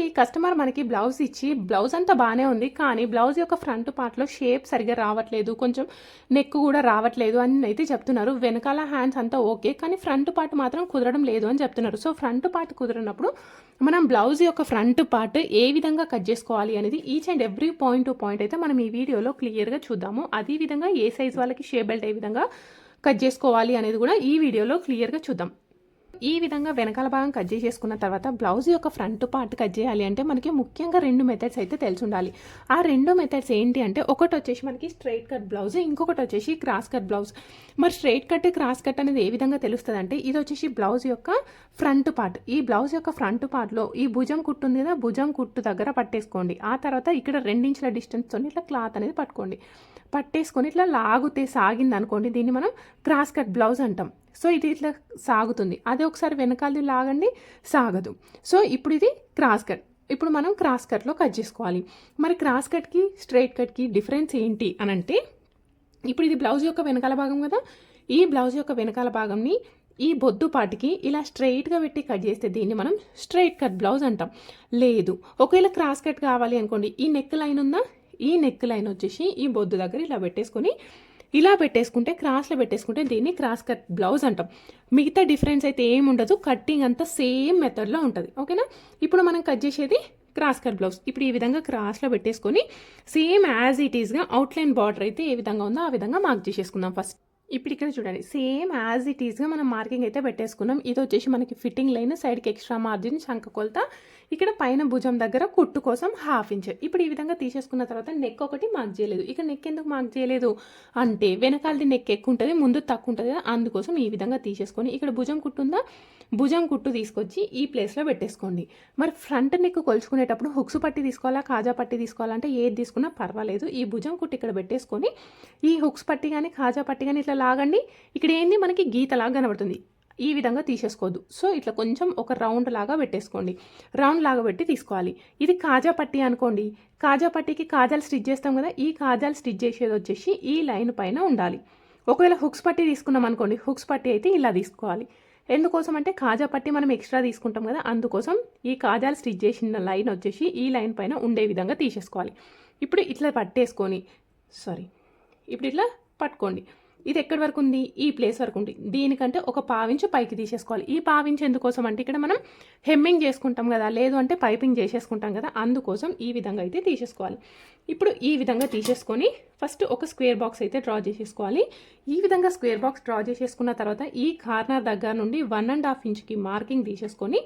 చూడండి కస్టమర్ మనకి బ్లౌజ్ ఇచ్చి బ్లౌజ్ అంతా బాగానే ఉంది కానీ బ్లౌజ్ యొక్క ఫ్రంట్ పార్ట్లో షేప్ సరిగా రావట్లేదు కొంచెం నెక్ కూడా రావట్లేదు అని అయితే చెప్తున్నారు. వెనకాల హ్యాండ్స్ అంతా ఓకే కానీ ఫ్రంట్ పార్ట్ మాత్రం కుదరడం లేదు అని చెప్తున్నారు. సో ఫ్రంట్ పార్ట్ కుదిరినప్పుడు మనం బ్లౌజ్ యొక్క ఫ్రంట్ పార్ట్ ఏ విధంగా కట్ చేసుకోవాలి అనేది each and every point to point అయితే మనం ఈ వీడియోలో క్లియర్గా చూద్దాము. అదే విధంగా ఏ సైజ్ వాళ్ళకి షేప్ బెల్ట్ ఏ విధంగా కట్ చేసుకోవాలి అనేది కూడా ఈ వీడియోలో క్లియర్గా చూద్దాం. ఈ విధంగా వెనకాల భాగం కట్ చేసేసుకున్న తర్వాత బ్లౌజ్ యొక్క ఫ్రంట్ పార్ట్ కట్ చేయాలి అంటే మనకి ముఖ్యంగా రెండు మెథడ్స్ అయితే తెలిసి ఉండాలి ఆ రెండు మెథడ్స్ ఏంటి అంటే ఒకటి వచ్చేసి మనకి స్ట్రైట్ కట్ బ్లౌజ్ ఇంకొకటి వచ్చేసి క్రాస్ కట్ బ్లౌజ్ మరి స్ట్రైట్ కట్ క్రాస్ కట్ అనేది ఏ విధంగా తెలుస్తుంది అంటే ఇది వచ్చేసి బ్లౌజ్ యొక్క ఫ్రంట్ పార్ట్ ఈ బ్లౌజ్ యొక్క ఫ్రంట్ పార్ట్లో ఈ భుజం కుట్టు ఉంది కదా భుజం కుట్టు దగ్గర పట్టేసుకోండి. ఆ తర్వాత ఇక్కడ రెండించుల డిస్టెన్స్తో ఇట్లా క్లాత్ అనేది పట్టుకోండి. పట్టేసుకొని ఇట్లా లాగితే సాగింది అనుకోండి దీన్ని మనం క్రాస్ కట్ బ్లౌజ్ అంటాం. సో ఇది ఇట్లా సాగుతుంది. అదే ఒకసారి వెనకాలది లాగండి సాగదు. సో ఇప్పుడు ఇది క్రాస్ కట్. ఇప్పుడు మనం క్రాస్ కట్లో కట్ చేసుకోవాలి. మరి క్రాస్ కట్కి స్ట్రైట్ కట్కి డిఫరెన్స్ ఏంటి అని అంటే ఇప్పుడు ఇది బ్లౌజ్ యొక్క వెనకాల భాగం కదా? ఈ బ్లౌజ్ యొక్క వెనకాల భాగంని ఈ బొద్దు పాటికి ఇలా స్ట్రైట్గా పెట్టి కట్ చేస్తే దీన్ని మనం స్ట్రైట్ కట్ బ్లౌజ్ అంటాం. లేదు. ఒకవేళ క్రాస్ కట్ కావాలి అనుకోండి ఈ నెక్ లైన్ ఉందా? ఈ నెక్ లైన్ వచ్చేసి ఈ బొద్దు దగ్గర ఇలా పెట్టేసుకొని ఇలా పెట్టేసుకుంటే క్రాస్లో పెట్టేసుకుంటే దీన్ని క్రాస్ కట్ బ్లౌజ్ అంటాం. మిగతా డిఫరెన్స్ అయితే ఏమి ఉండదు కట్టింగ్ అంతా సేమ్ మెథడ్లో ఉంటుంది. ఓకేనా ఇప్పుడు మనం కట్ చేసేది క్రాస్ కట్ బ్లౌజ్ ఇప్పుడు ఈ విధంగా క్రాస్లో పెట్టేసుకొని సేమ్ యాజ్ ఇట్ ఈస్గా అవుట్లైన్ బార్డర్ అయితే ఏ విధంగా ఉందో ఆ విధంగా మార్క్ చేసేసుకుందాం ఫస్ట్ ఇప్పుడు ఇక్కడ చూడండి సేమ్ యాజ్ ఇట్ ఈస్గా మనం మార్కింగ్ అయితే పెట్టేసుకున్నాం. ఇది వచ్చేసి మనకి ఫిట్టింగ్ లైన్ సైడ్కి ఎక్స్ట్రా మార్జిన్ శంఖ కొలత ఇక్కడ పైన భుజం దగ్గర కుట్టు కోసం హాఫ్ ఇంచ్ ఇప్పుడు ఈ విధంగా తీసేసుకున్న తర్వాత నెక్ ఒకటి మార్క్ చేయలేదు. ఇక్కడ నెక్ ఎందుకు మార్క్ చేయలేదు? అంటే వెనకాలది నెక్ ఎక్కువ ఉంటుంది ముందు తక్కువ ఉంటుంది కదా అందుకోసం ఈ విధంగా తీసేసుకొని ఇక్కడ భుజం కుట్టు ఉందా? భుజం కుట్టు తీసుకొచ్చి ఈ ప్లేస్లో పెట్టేసుకోండి. మరి ఫ్రంట్ నెక్ కొలుచుకునేటప్పుడు హుక్స్ పట్టి తీసుకోవాలా కాజా పట్టి తీసుకోవాలంటే ఏది తీసుకున్నా పర్వాలేదు. ఈ భుజం కుట్టు ఇక్కడ పెట్టేసుకొని ఈ హుక్స్ పట్టి కానీ కాజా పట్టి కానీ ఇట్లా లాగండి. ఇక్కడ ఏంది? మనకి గీతలాగా కనబడుతుంది. ఈ విధంగా తీసేసుకోవద్దు. సో ఇట్లా కొంచెం ఒక రౌండ్ లాగా పెట్టేసుకోండి. రౌండ్ లాగా పెట్టి తీసుకోవాలి. ఇది కాజా పట్టి అనుకోండి. కాజా పట్టికి కాజాలు స్టిచ్ చేస్తాం కదా ఈ కాజాలు స్టిచ్ చేసేది వచ్చేసి ఈ లైన్ పైన ఉండాలి. ఒకవేళ హుక్స్ పట్టి తీసుకున్నాం అనుకోండి హుక్స్ పట్టి అయితే ఇలా తీసుకోవాలి. ఎందుకోసం అంటే కాజా పట్టి మనం ఎక్స్ట్రా తీసుకుంటాం కదా అందుకోసం ఈ కాజాలు స్టిచ్ చేసిన లైన్ వచ్చేసి ఈ లైన్ పైన ఉండే విధంగా తీసేసుకోవాలి. ఇప్పుడు ఇట్లా పట్టేసుకొని సారీ ఇప్పుడు ఇట్లా పట్టుకోండి. ఇది ఎక్కడి వరకు ఉంది? ఈ ప్లేస్ వరకు ఉంది. దీనికంటే ఒక పావించు పైకి తీసేసుకోవాలి. ఈ పావించు ఎందుకోసం అంటే ఇక్కడ మనం హెమ్మింగ్ చేసుకుంటాం కదా. లేదు అంటే పైపింగ్ చేసేసుకుంటాం కదా. అందుకోసం ఈ విధంగా అయితే తీసేసుకోవాలి. ఇప్పుడు ఈ విధంగా తీసేసుకొని ఫస్ట్ ఒక స్క్వేర్ బాక్స్ అయితే డ్రా చేసేసుకోవాలి. ఈ విధంగా స్క్వేర్ బాక్స్ డ్రా చేసేసుకున్న తర్వాత ఈ కార్నర్ దగ్గర నుండి వన్ అండ్ హాఫ్ ఇంచ్కి మార్కింగ్ తీసేసుకొని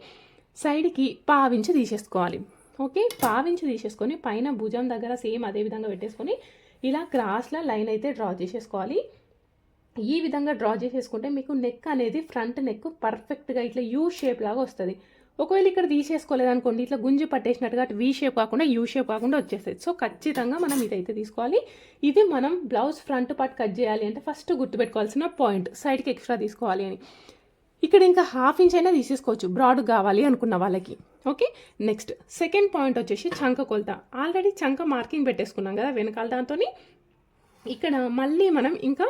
సైడ్కి పావించి తీసేసుకోవాలి. ఓకే? పావించి తీసేసుకొని పైన భుజం దగ్గర సేమ్ అదే విధంగా పెట్టేసుకొని ఇలా క్రాస్లో లైన్ అయితే డ్రా చేసేసుకోవాలి. ఈ విధంగా డ్రా చేసేసుకుంటే మీకు నెక్ అనేది ఫ్రంట్ నెక్ పర్ఫెక్ట్గా ఇట్లా యూ షేప్ లాగా వస్తుంది. ఒకవేళ ఇక్కడ తీసేసుకోలేదు అనుకోండి ఇట్లా గుంజి పట్టేసినట్టుగా అటు వీ షేప్ కాకుండా యూ షేప్ కాకుండా వచ్చేస్తుంది. సో ఖచ్చితంగా మనం ఇదైతే తీసుకోవాలి. ఇది మనం బ్లౌజ్ ఫ్రంట్ పార్ట్ కట్ చేయాలి అంటే ఫస్ట్ గుర్తుపెట్టుకోవాల్సిన పాయింట్ సైడ్కి ఎక్స్ట్రా తీసుకోవాలి అని. ఇక్కడ ఇంకా హాఫ్ ఇంచ్ అయినా తీసేసుకోవచ్చు. బ్రాడ్ కావాలి అనుకున్న వాళ్ళకి. ఓకే నెక్స్ట్ సెకండ్ పాయింట్ వచ్చేసి చంక కొలత. ఆల్రెడీ చంక మార్కింగ్ పెట్టేసుకున్నాం కదా వెనకాల దాంతో ఇక్కడ మళ్ళీ మనం ఇంకా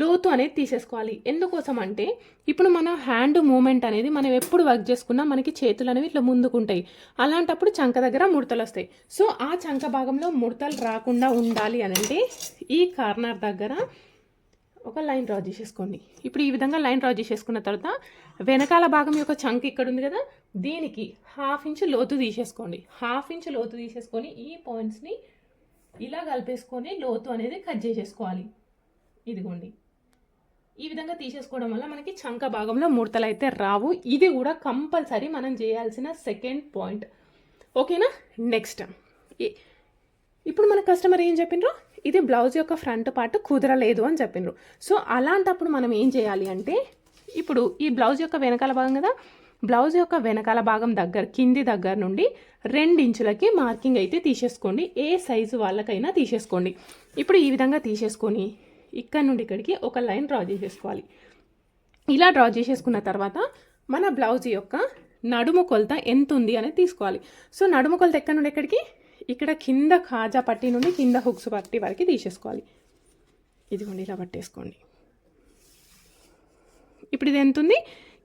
లోతు అనేది తీసేసుకోవాలి. ఎందుకోసం అంటే ఇప్పుడు మన హ్యాండ్ మూమెంట్ అనేది మనం ఎప్పుడు వర్క్ చేసుకున్నా మనకి చేతులు అనేవి ఇట్లా ముందుకుంటాయి. అలాంటప్పుడు చంక దగ్గర ముడతలు వస్తాయి. సో ఆ చంక భాగంలో ముడతలు రాకుండా ఉండాలి అని అంటే ఈ కార్నర్ దగ్గర ఒక లైన్ డ్రా చేసేసుకోండి. ఇప్పుడు ఈ విధంగా లైన్ డ్రా చేసేసుకున్న తర్వాత వెనకాల భాగం యొక్క చంక్ ఇక్కడ ఉంది కదా దీనికి హాఫ్ ఇంచ్ లోతు తీసేసుకోండి. హాఫ్ ఇంచ్ లోతు తీసేసుకొని ఈ పాయింట్స్ని ఇలా కలిపేసుకొని లోతు అనేది కట్ చేసేసుకోవాలి. ఇదిగోండి. ఈ విధంగా తీసేసుకోవడం వల్ల మనకి చంక భాగంలో ముడతలు అయితే రావు. ఇది కూడా కంపల్సరీ మనం చేయాల్సిన సెకండ్ పాయింట్ ఓకేనా? నెక్స్ట్ ఇప్పుడు మన కస్టమర్ ఏం చెప్పిండ్రు ఇది బ్లౌజ్ యొక్క ఫ్రంట్ పార్ట్ కుదరలేదు అని చెప్పిండ్రు సో అలాంటప్పుడు మనం ఏం చేయాలి అంటే ఇప్పుడు ఈ బ్లౌజ్ యొక్క వెనకాల భాగం కదా బ్లౌజ్ యొక్క వెనకాల భాగం దగ్గర కింది దగ్గర నుండి ఇంచులకి మార్కింగ్ అయితే తీసేసుకోండి. ఏ సైజు వాళ్ళకైనా తీసేసుకోండి. ఇప్పుడు ఈ విధంగా తీసేసుకొని ఇక్కడ నుండి ఇక్కడికి ఒక లైన్ డ్రా చేసేసుకోవాలి. ఇలా డ్రా చేసేసుకున్న తర్వాత మన బ్లౌజ్ యొక్క నడుము కొలత ఎంత ఉంది అనేది తీసుకోవాలి. సో నడుము కొలత ఎక్కడి నుండి ఎక్కడికి? ఇక్కడ కింద కాజా పట్టి నుండి కింద హుక్స్ పట్టి వరకు తీసేసుకోవాలి. ఇదిగోండి ఇలా పట్టేసుకోండి. ఇప్పుడు ఇది ఎంత ఉంది?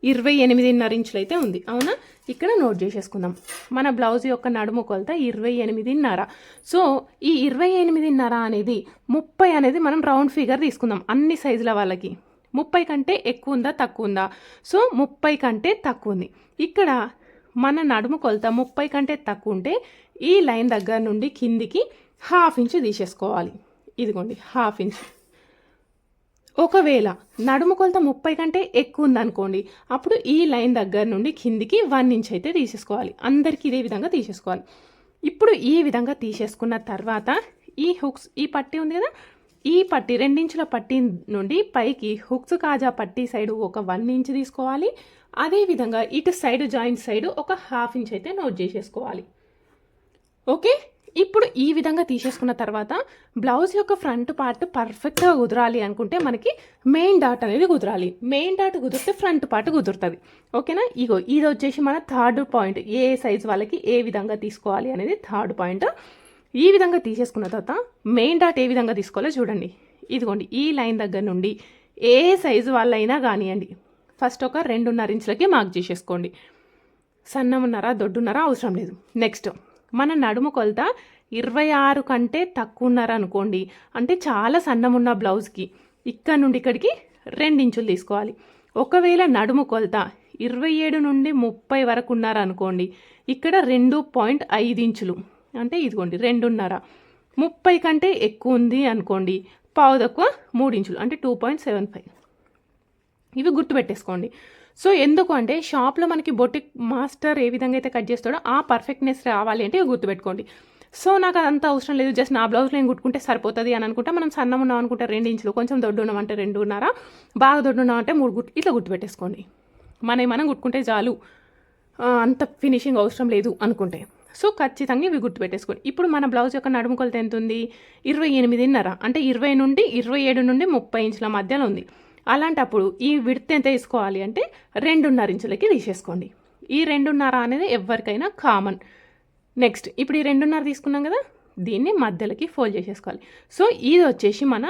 ఇరవై ఎనిమిదిన్నర ఇంచులు అయితే ఉంది. అవునా? ఇక్కడ నోట్ చేసేసుకుందాం. మన బ్లౌజ్ యొక్క నడుము కొలత ఇరవై ఎనిమిదిన్నర. సో ఈ ఇరవై ఎనిమిదిన్నర అనేది ముప్పై అనేది మనం రౌండ్ ఫిగర్ తీసుకుందాం. అన్ని సైజుల వాళ్ళకి. ముప్పై కంటే ఎక్కువ ఉందా తక్కువ ఉందా? సో ముప్పై కంటే తక్కువ ఉంది. ఇక్కడ మన నడుము కొలత ముప్పై కంటే తక్కువ ఉంటే ఈ లైన్ దగ్గర నుండి కిందికి హాఫ్ ఇంచ్ తీసేసుకోవాలి. ఇదిగోండి హాఫ్ ఇంచ్. ఒకవేళ నడుము కొలత ముప్పై కంటే ఎక్కువ ఉందనుకోండి అప్పుడు ఈ లైన్ దగ్గర నుండి కిందికి వన్ ఇంచ్ అయితే తీసేసుకోవాలి. అందరికీ ఇదే విధంగా తీసేసుకోవాలి. ఇప్పుడు ఈ విధంగా తీసేసుకున్న తర్వాత ఈ హుక్స్ ఈ పట్టి ఉంది కదా? ఈ పట్టి రెండించుల పట్టి నుండి పైకి హుక్స్ కాజా పట్టి సైడ్ ఒక వన్ ఇంచ్ తీసుకోవాలి. అదేవిధంగా ఇటు సైడ్ జాయింట్ సైడ్ ఒక హాఫ్ ఇంచ్ అయితే నోట్ చేసేసుకోవాలి. ఓకే? ఈ విధంగా తీసేసుకున్న తర్వాత బ్లౌజ్ యొక్క ఫ్రంట్ పార్ట్ పర్ఫెక్ట్గా కుదరాలి అనుకుంటే మనకి మెయిన్ డాట్ అనేది కుదరాలి. మెయిన్ డాట్ కుదిరితే ఫ్రంట్ పార్ట్ కుదురుతుంది. ఓకేనా? ఇగో ఇది వచ్చేసి మన థర్డ్ పాయింట్ ఏ సైజ్ వాళ్ళకి ఏ విధంగా తీసుకోవాలి అనేది థర్డ్ పాయింట్ ఈ విధంగా తీసేసుకున్న తర్వాత మెయిన్ డాట్ ఏ విధంగా తీసుకోవాలో చూడండి. ఇదిగోండి ఈ లైన్ దగ్గర నుండి ఏ సైజు వాళ్ళైనా కానివ్వండి ఫస్ట్ ఒక రెండున్నర ఇంచులకి మార్క్ చేసేసుకోండి. సన్నమున్నారా దొడ్డున్నారా అవసరం లేదు. నెక్స్ట్ మన నడుము కొలత ఇరవై ఆరు కంటే తక్కువ ఉన్నారనుకోండి అంటే చాలా సన్నమున్న బ్లౌజ్కి ఇక్కడ నుండి ఇక్కడికి ఇంచులు తీసుకోవాలి. ఒకవేళ నడుము కొలత ఇరవై ఏడు నుండి ముప్పై వరకు ఉన్నారనుకోండి ఇక్కడ రెండు పాయింట్ ఐదు ఇంచులు. అంటే ఇదిగోండి రెండున్నర. ముప్పై కంటే ఎక్కువ ఉంది అనుకోండి పావు తక్కువ మూడు ఇంచులు. అంటే టూ పాయింట్ సెవెన్ ఫైవ్. ఇవి గుర్తుపెట్టేసుకోండి. సో ఎందుకు అంటే షాప్లో మనకి బొటిక్ మాస్టర్ ఏ విధంగా అయితే కట్ చేస్తాడో ఆ పర్ఫెక్ట్నెస్ రావాలి అంటే ఇవి గుర్తుపెట్టుకోండి. సో నాకు అదంతా అవసరం లేదు. జస్ట్ నా బ్లౌజ్ నేను కుట్టుకుంటే సరిపోతుంది అని అనుకుంటే మనం సన్నం ఉన్నాం అనుకుంటే రెండు ఇంచులు కొంచెం దొడ్డు ఉన్నామంటే రెండున్నర బాగా దొడ్డు ఉన్నామంటే మూడు గుట్టు ఇట్లా గుర్తుపెట్టేసుకోండి. మనం మనం కుట్టుకుంటే చాలు. అంత ఫినిషింగ్ అవసరం లేదు అనుకుంటే. సో ఖచ్చితంగా ఇవి గుర్తుపెట్టేసుకోండి. ఇప్పుడు మన బ్లౌజ్ యొక్క నడుము కొలత ఎంత ఉంది? ఇరవై ఎనిమిదిన్నర అంటే ఇరవై నుండి ఇరవై ఏడు నుండి ముప్పై ఇంచుల మధ్యలో ఉంది. అలాంటప్పుడు ఈ విడత్ ఎంత తీసుకోవాలి అంటే రెండున్నర ఇంచులకి తీసేసుకోండి. ఈ రెండున్నర అనేది ఎవరికైనా కామన్ నెక్స్ట్ ఇప్పుడు ఈ రెండున్నర తీసుకున్నాం కదా దీన్ని మధ్యలోకి ఫోల్డ్ చేసేసుకోవాలి. సో ఇది వచ్చేసి మన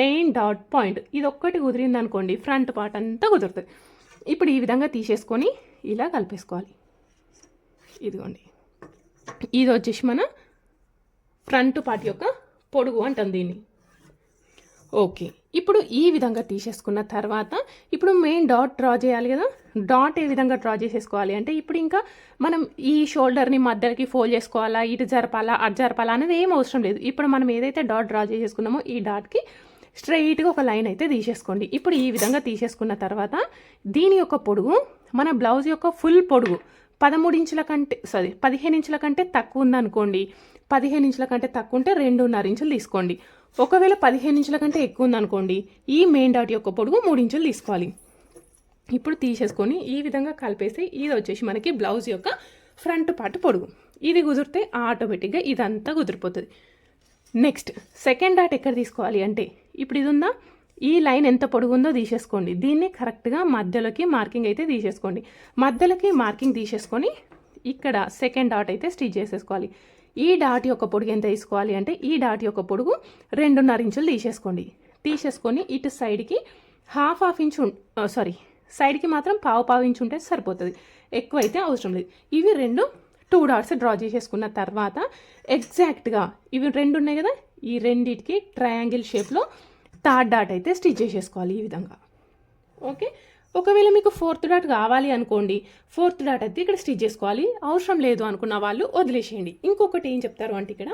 మెయిన్ డాట్ పాయింట్ ఇది ఒక్కటి కుదిరింది అనుకోండి ఫ్రంట్ పార్ట్ అంతా కుదురుతుంది. ఇప్పుడు ఈ విధంగా తీసేసుకొని ఇలా కలిపేసుకోవాలి. ఇదిగోండి. ఇది వచ్చేసి మన ఫ్రంట్ పార్ట్ యొక్క పొడుగు అంటాం దీన్ని. ఓకే ఇప్పుడు ఈ విధంగా తీసేసుకున్న తర్వాత ఇప్పుడు మెయిన్ డాట్ డ్రా చేయాలి కదా. డాట్ ఏ విధంగా డ్రా చేసేసుకోవాలి అంటే ఇప్పుడు ఇంకా మనం ఈ షోల్డర్ని మధ్యకి ఫోల్డ్ చేసుకోవాలా ఇటు జరపాలా అటు జరపాలా అనేది ఏం అవసరం లేదు. ఇప్పుడు మనం ఏదైతే డాట్ డ్రా చేసేసుకున్నామో ఈ డాట్కి స్ట్రైట్గా ఒక లైన్ అయితే తీసేసుకోండి. ఇప్పుడు ఈ విధంగా తీసేసుకున్న తర్వాత దీని యొక్క పొడుగు మన బ్లౌజ్ యొక్క ఫుల్ పొడుగు పదమూడు ఇంచుల కంటే సారీ పదిహేను ఇంచుల కంటే తక్కువ ఉందనుకోండి. పదిహేను ఇంచుల కంటే తక్కువ ఉంటే రెండున్నర ఇంచులు తీసుకోండి. ఒకవేళ పదిహేను ఇంచుల కంటే ఎక్కువ ఉందనుకోండి ఈ మెయిన్ డాట్ యొక్క పొడుగు మూడు ఇంచులు తీసుకోవాలి. ఇప్పుడు తీసేసుకొని ఈ విధంగా కలిపేస్తే ఇది వచ్చేసి మనకి బ్లౌజ్ యొక్క ఫ్రంట్ పార్ట్ పొడుగు. ఇది కుదిరితే ఆటోమేటిక్గా ఇదంతా కుదిరిపోతుంది. నెక్స్ట్ సెకండ్ డాట్ ఎక్కడ తీసుకోవాలి అంటే ఇప్పుడు ఇది ఉందా? ఈ లైన్ ఎంత పొడుగుందో తీసేసుకోండి. దీన్ని కరెక్ట్గా మధ్యలోకి మార్కింగ్ అయితే తీసేసుకోండి. మధ్యలోకి మార్కింగ్ తీసేసుకొని ఇక్కడ సెకండ్ డాట్ అయితే స్టిచ్ చేసేసుకోవాలి. ఈ డాట్ యొక్క పొడుగు ఎంత తీసుకోవాలి అంటే ఈ డాట్ యొక్క పొడుగు రెండున్నర ఇంచులు తీసేసుకోండి. తీసేసుకొని ఇటు సైడ్కి హాఫ్ హాఫ్ ఇంచు సారీ సైడ్కి మాత్రం పావు పావు ఇంచు ఉంటే సరిపోతుంది. ఎక్కువ అయితే అవసరం లేదు. ఇవి రెండు టూ డాట్స్ డ్రా చేసేసుకున్న తర్వాత ఎగ్జాక్ట్గా ఇవి రెండు ఉన్నాయి కదా ఈ రెండిటికి ట్రయాంగిల్ షేప్లో థర్డ్ డాట్ అయితే స్టిచ్ చేసేసుకోవాలి ఈ విధంగా. ఓకే? ఒకవేళ మీకు ఫోర్త్ డాట్ కావాలి అనుకోండి ఫోర్త్ డాట్ అయితే ఇక్కడ స్టిచ్ చేసుకోవాలి. అవసరం లేదు అనుకున్న వాళ్ళు వదిలేసేయండి. ఇంకొకటి ఏం చెప్తారు అంటే ఇక్కడ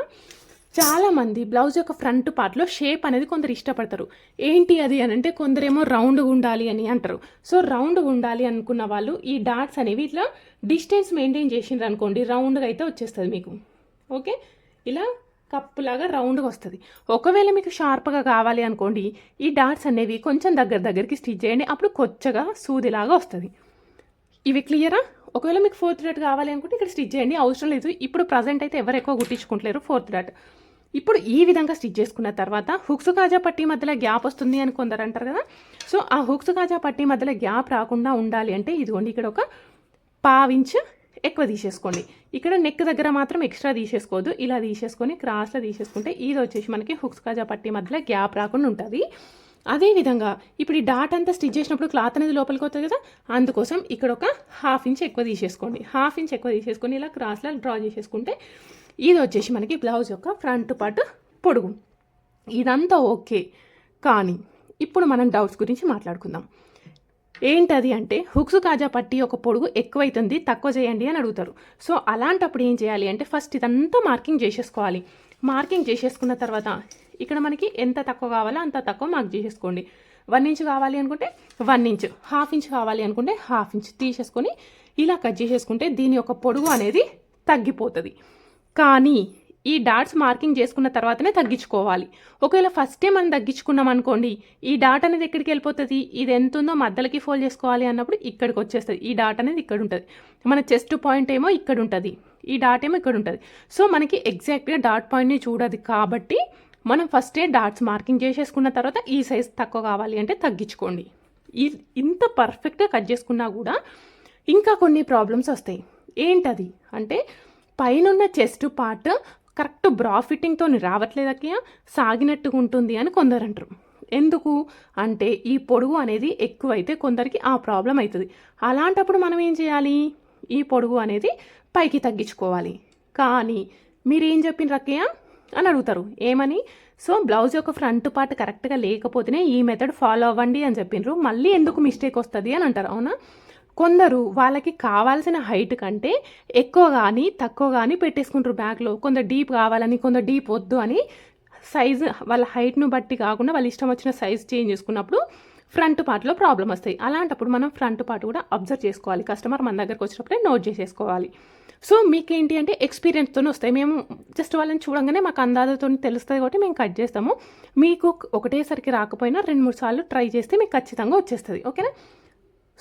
చాలామంది బ్లౌజ్ యొక్క ఫ్రంట్ పార్ట్లో షేప్ అనేది కొందరు ఇష్టపడతారు. ఏంటి అది అని అంటే కొందరేమో రౌండ్గా ఉండాలి అని అంటారు. సో రౌండ్గా ఉండాలి అనుకున్న వాళ్ళు ఈ డాట్స్ అనేవి ఇట్లా డిస్టెన్స్ మెయింటైన్ చేసిండ్రు అనుకోండి రౌండ్గా అయితే వచ్చేస్తుంది మీకు. ఓకే? ఇలా కప్పులాగా రౌండ్గా వస్తుంది. ఒకవేళ మీకు షార్ప్గా కావాలి అనుకోండి ఈ డాట్స్ అనేవి కొంచెం దగ్గర దగ్గరికి స్టిచ్ చేయండి. అప్పుడు కొచ్చగా సూదిలాగా వస్తుంది. ఇవి క్లియరా? ఒకవేళ మీకు ఫోర్త్ డాట్ కావాలి అనుకుంటే ఇక్కడ స్టిచ్ చేయండి. అవసరం లేదు. ఇప్పుడు ప్రజెంట్ అయితే ఎవరు ఎక్కువ కుట్టించుకుంటలేరు ఫోర్త్ డాట్. ఇప్పుడు ఈ విధంగా స్టిచ్ చేసుకున్న తర్వాత హుక్స్ కాజా పట్టీ మధ్యలో గ్యాప్ వస్తుంది అని కొందరు అంటారు కదా? సో ఆ హుక్స్ కాజా పట్టీ మధ్యలో గ్యాప్ రాకుండా ఉండాలి అంటే ఇదిగోండి ఇక్కడ ఒక పావించ్ ఎక్కువ తీసేసుకోండి. ఇక్కడ నెక్ దగ్గర మాత్రం ఎక్స్ట్రా తీసేసుకోవద్దు. ఇలా తీసేసుకొని క్రాస్లో తీసేసుకుంటే ఇది వచ్చేసి మనకి హుక్స్ కాజా పట్టి మధ్యలో గ్యాప్ రాకుండా ఉంటుంది. అదేవిధంగా ఇప్పుడు ఈ డాట్ అంతా స్టిచ్ చేసినప్పుడు క్లాత్ అనేది లోపలికి వస్తుంది కదా అందుకోసం ఇక్కడ ఒక హాఫ్ ఇంచ్ ఎక్కువ తీసేసుకోండి. హాఫ్ ఇంచ్ ఎక్కువ తీసేసుకొని ఇలా క్రాస్లో డ్రా చేసేసుకుంటే ఇది వచ్చేసి మనకి బ్లౌజ్ యొక్క ఫ్రంట్ పార్ట్ పొడుగు. ఇదంతా ఓకే కానీ ఇప్పుడు మనం డౌట్స్ గురించి మాట్లాడుకుందాం. ఏంటది అంటే హుక్స్ కాజా పట్టి ఒక పొడుగు ఎక్కువైతుంది తక్కువ చేయండి అని అడుగుతారు. సో అలాంటప్పుడు ఏం చేయాలి అంటే ఫస్ట్ ఇదంతా మార్కింగ్ చేసేసుకోవాలి. మార్కింగ్ చేసేసుకున్న తర్వాత ఇక్కడ మనకి ఎంత తక్కువ కావాలో అంత తక్కువ మార్క్ చేసేసుకోండి. వన్ ఇంచ్ కావాలి అనుకుంటే వన్ ఇంచ్ హాఫ్ ఇంచ్ కావాలి అనుకుంటే హాఫ్ ఇంచ్ తీసేసుకొని ఇలా కట్ చేసేసుకుంటే దీని యొక్క పొడుగు అనేది తగ్గిపోతుంది. కానీ ఈ డాట్స్ మార్కింగ్ చేసుకున్న తర్వాతనే తగ్గించుకోవాలి. ఒకవేళ ఫస్టే మనం తగ్గించుకున్నాం అనుకోండి ఈ డాట్ అనేది ఎక్కడికి వెళ్ళిపోతుంది? ఇది ఎంత ఉందో మధ్యలోకి ఫోల్డ్ చేసుకోవాలి అన్నప్పుడు ఇక్కడికి వచ్చేస్తుంది. ఈ డాట్ అనేది ఇక్కడ ఉంటుంది. మన చెస్ట్ పాయింట్ ఏమో ఇక్కడ ఉంటుంది. ఈ డాట్ ఏమో ఇక్కడ ఉంటుంది. సో మనకి ఎగ్జాక్ట్గా డాట్ పాయింట్ని చూడదు కాబట్టి మనం ఫస్టే డాట్స్ మార్కింగ్ చేసేసుకున్న తర్వాత ఈ సైజ్ తక్కువ కావాలి అంటే తగ్గించుకోండి. ఈ ఇంత పర్ఫెక్ట్గా కట్ చేసుకున్నా కూడా ఇంకా కొన్ని ప్రాబ్లమ్స్ వస్తాయి. ఏంటది? అంటే పైనున్న చెస్ట్ పార్ట్ కరెక్ట్ బ్రా ఫిట్టింగ్తో రావట్లేదక్కయ్య సాగినట్టుగా ఉంటుంది అని కొందరు అంటారు ఎందుకు? అంటే ఈ పొడుగు అనేది ఎక్కువైతే కొందరికి ఆ ప్రాబ్లం అవుతుంది అలాంటప్పుడు మనం ఏం చేయాలి? ఈ పొడుగు అనేది పైకి తగ్గించుకోవాలి. కానీ మీరేం చెప్పిన రక్కయ్య అని అడుగుతారు. ఏమని? సో బ్లౌజ్ యొక్క ఫ్రంట్ పార్ట్ కరెక్ట్గా లేకపోతేనే ఈ మెథడ్ ఫాలో అవ్వండి అని చెప్పిండ్రు మళ్ళీ ఎందుకు మిస్టేక్ వస్తుంది అని అంటారు. అవునా? కొందరు వాళ్ళకి కావాల్సిన హైట్ కంటే ఎక్కువ కానీ తక్కువ కానీ పెట్టేసుకుంటారు బ్యాగ్లో. కొందరు డీప్ కావాలని కొందరు డీప్ వద్దు అని సైజు వాళ్ళ హైట్ను బట్టి కాకుండా వాళ్ళ ఇష్టం వచ్చిన సైజ్ చేంజ్ చేసుకున్నప్పుడు ఫ్రంట్ పార్ట్లో ప్రాబ్లం వస్తాయి. అలాంటప్పుడు మనం ఫ్రంట్ పార్ట్ కూడా అబ్జర్వ్ చేసుకోవాలి. కస్టమర్ మన దగ్గరకు వచ్చినప్పుడే నోట్ చేసేసుకోవాలి. సో మీకేంటి అంటే ఎక్స్పీరియన్స్తో వస్తాయి. మేము జస్ట్ వాళ్ళని చూడంగానే మాకు అందాజతో తెలుస్తుంది కాబట్టి మేము కట్ చేస్తాము. మీకు ఒకటేసరికి రాకపోయినా రెండు మూడు సార్లు ట్రై చేస్తే మీకు ఖచ్చితంగా వచ్చేస్తుంది. ఓకేనా?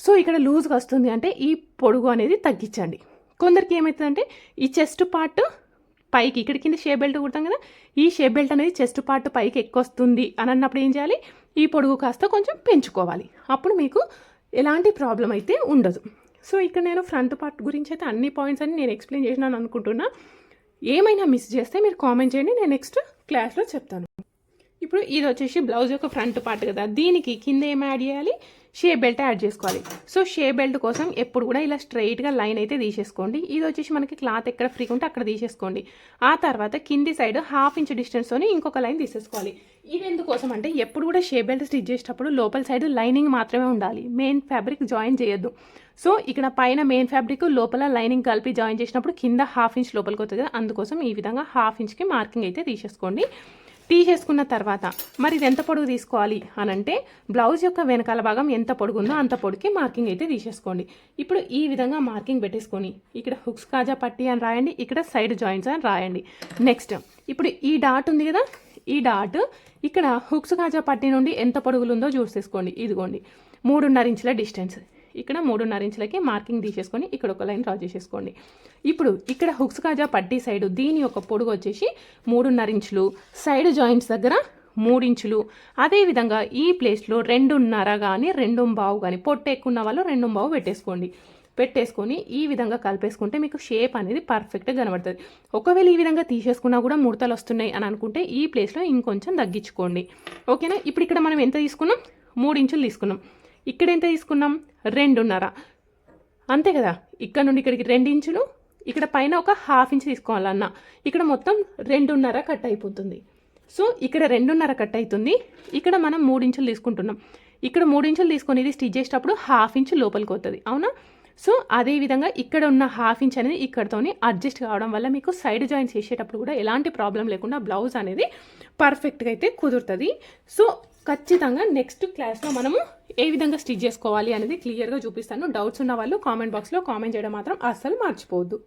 సో ఇక్కడ లూజ్గా వస్తుంది అంటే ఈ పొడుగు అనేది తగ్గించండి. కొందరికి ఏమవుతుందంటే ఈ చెస్ట్ పార్ట్ పైకి ఇక్కడ కింద షే బెల్ట్ కుడతాం కదా ఈ షే బెల్ట్ అనేది చెస్ట్ పార్ట్ పైకి ఎక్కువ వస్తుంది అని అన్నప్పుడు ఏం చేయాలి? ఈ పొడుగు కాస్త కొంచెం పెంచుకోవాలి. అప్పుడు మీకు ఎలాంటి ప్రాబ్లం అయితే ఉండదు. సో ఇక్కడ నేను ఫ్రంట్ పార్ట్ గురించి అయితే అన్ని పాయింట్స్ అన్ని నేను ఎక్స్ప్లెయిన్ చేసినాను అనుకుంటున్నా. ఏమైనా మిస్ చేస్తే మీరు కామెంట్ చేయండి నేను నెక్స్ట్ క్లాస్లో చెప్తాను. ఇప్పుడు ఇది వచ్చేసి బ్లౌజ్ యొక్క ఫ్రంట్ పార్ట్ కదా దీనికి కింద ఏం యాడ్ చేయాలి? షే బెల్ట్ యాడ్ చేసుకోవాలి. సో షే బెల్ట్ కోసం ఎప్పుడు కూడా ఇలా స్ట్రైట్గా లైన్ అయితే తీసేసుకోండి. ఇది వచ్చేసి మనకి క్లాత్ ఎక్కడ ఫ్రీగా ఉంటే అక్కడ తీసేసుకోండి. ఆ తర్వాత కింది సైడ్ హాఫ్ ఇంచ్ డిస్టెన్స్తోని ఇంకొక లైన్ తీసేసుకోవాలి. ఇది ఎందుకోసం అంటే ఎప్పుడు కూడా షే బెల్ట్ స్టిచ్ చేసేటప్పుడు లోపల సైడ్ లైనింగ్ మాత్రమే ఉండాలి. మెయిన్ ఫ్యాబ్రిక్ జాయిన్ చేయొద్దు. సో ఇక్కడ పైన మెయిన్ ఫ్యాబ్రిక్ లోపల లైనింగ్ కలిపి జాయిన్ చేసినప్పుడు కింద హాఫ్ ఇంచ్ లోపలికి వస్తుంది కదా అందుకోసం ఈ విధంగా హాఫ్ ఇంచ్కి మార్కింగ్ అయితే తీసేసుకోండి. తీసేసుకున్న తర్వాత మరి ఇది ఎంత పొడుగు తీసుకోవాలి అని అంటే బ్లౌజ్ యొక్క వెనకాల భాగం ఎంత పొడుగుందో అంత పొడికి మార్కింగ్ అయితే తీసేసుకోండి. ఇప్పుడు ఈ విధంగా మార్కింగ్ పెట్టేసుకొని ఇక్కడ హుక్స్ కాజా పట్టి అని రాయండి ఇక్కడ సైడ్ జాయింట్స్ అని రాయండి. నెక్స్ట్ ఇప్పుడు ఈ డాట్ ఉంది కదా ఈ డాట్ ఇక్కడ హుక్స్ కాజా పట్టి నుండి ఎంత పొడుగులు ఉందో చూసేసుకోండి. ఇదిగోండి మూడున్నర ఇంచుల డిస్టెన్స్. ఇక్కడ మూడున్నర ఇంచులకి మార్కింగ్ తీసేసుకొని ఇక్కడ ఒక లైన్ డ్రా చేసేసుకోండి. ఇప్పుడు ఇక్కడ హుక్స్ కాజా పట్టీ సైడ్ దీని యొక్క పొడుగు వచ్చేసి మూడున్నర ఇంచులు సైడ్ జాయింట్స్ దగ్గర మూడించులు అదేవిధంగా ఈ ప్లేస్లో రెండున్నర కానీ రెండు బావు కానీ పొట్టు ఎక్కువ ఉన్న వాళ్ళు రెండు బావు పెట్టేసుకోండి. పెట్టేసుకొని ఈ విధంగా కలిపేసుకుంటే మీకు షేప్ అనేది పర్ఫెక్ట్గా కనబడుతుంది. ఒకవేళ ఈ విధంగా తీసేసుకున్నా కూడా ముడతలు వస్తున్నాయి అని అనుకుంటే ఈ ప్లేస్లో ఇంకొంచెం తగ్గించుకోండి. ఓకేనా? ఇప్పుడు ఇక్కడ మనం ఎంత తీసుకున్నాం? మూడు ఇంచులు తీసుకున్నాం. ఇక్కడ ఎంత తీసుకున్నాం? రెండున్నర. అంతే కదా? ఇక్కడ నుండి ఇక్కడికి రెండు ఇంచులు ఇక్కడ పైన ఒక హాఫ్ ఇంచ్ తీసుకోవాలన్న. ఇక్కడ మొత్తం రెండున్నర కట్ అయిపోతుంది. సో ఇక్కడ రెండున్నర కట్ అవుతుంది ఇక్కడ మనం మూడు ఇంచులు తీసుకుంటున్నాం. ఇక్కడ మూడు ఇంచులు తీసుకొని ఇది స్టిచ్ చేసేటప్పుడు హాఫ్ ఇంచ్ లోపలికి వస్తుంది అవునా? సో అదే విధంగా ఇక్కడ ఉన్న హాఫ్ ఇంచ్ అనేది ఇక్కడతోని అడ్జస్ట్ కావడం వల్ల మీకు సైడ్ జాయిన్ చేసేటప్పుడు కూడా ఎలాంటి ప్రాబ్లం లేకుండా బ్లౌజ్ అనేది పర్ఫెక్ట్గా అయితే కుదురుతుంది. సో ఖచ్చితంగా నెక్స్ట్ క్లాస్లో మనము ఏ విధంగా స్టిచ్ చేసుకోవాలి అనేది క్లియర్గా చూపిస్తాను. డౌట్స్ ఉన్న వాళ్ళు కామెంట్ బాక్స్లో కామెంట్ చేయడం మాత్రం అస్సలు మర్చిపోవద్దు.